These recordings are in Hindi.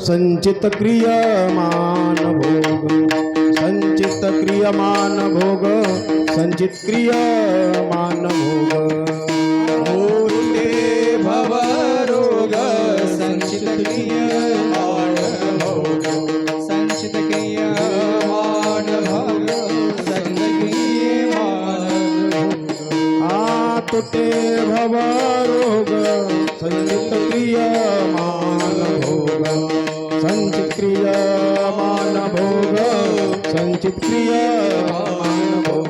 संचित क्रियमान भोग। संचित क्रियमान भोग। संचित क्रियमान भोग। तुटे भव रोग संचित क्रियमान भोग। संचित क्रियमान भोग, संचित क्रियमान भोग।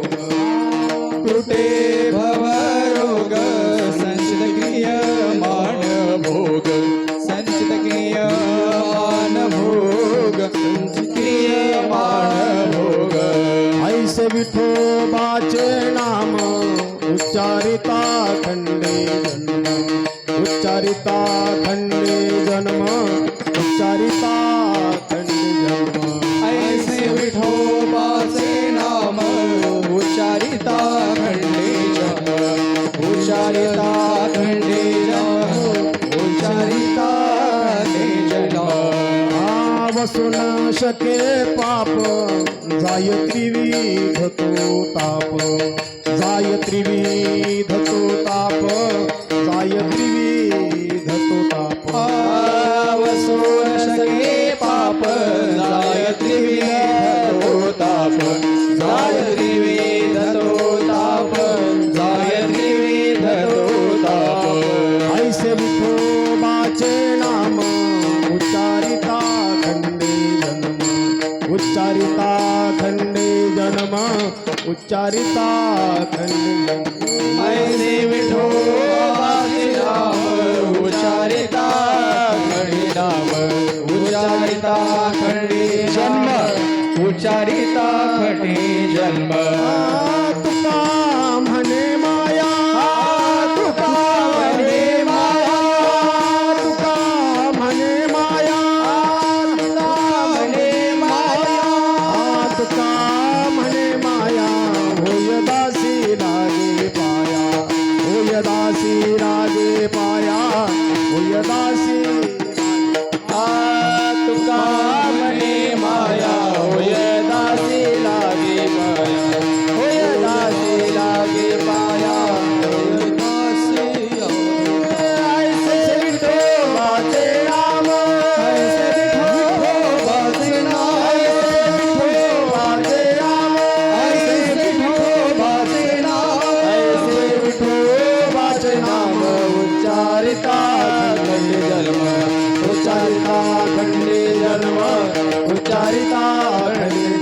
कृते भवरोग संचित क्रियमाण भोग। संचित क्रियमाण भोग, संचित क्रियमाण भोग। ऐसे विठोबाचे नाम उच्चारिता खंडे जन्म। उच्चारिता खंडे जन्म। उच्चारिता खंडे जन्म। ऐसे विठोबाचे नाम। उच्चारिता खंडे जन्म। उच्चारिता खंडे जप उच्चारिता खंडे जप शके पाप। जाय त्रिविध तो ताप। जाय त्रिवी उच्चारिता खंडे। ऐसे नाम उच्चारिता खंडी राम उच्चारिता खंडी जन्म उच्चारिता खटी जन्म उच्चारिता खंडे जन्म उच्चारिता खंडे जन्म उच्चारिता खंडे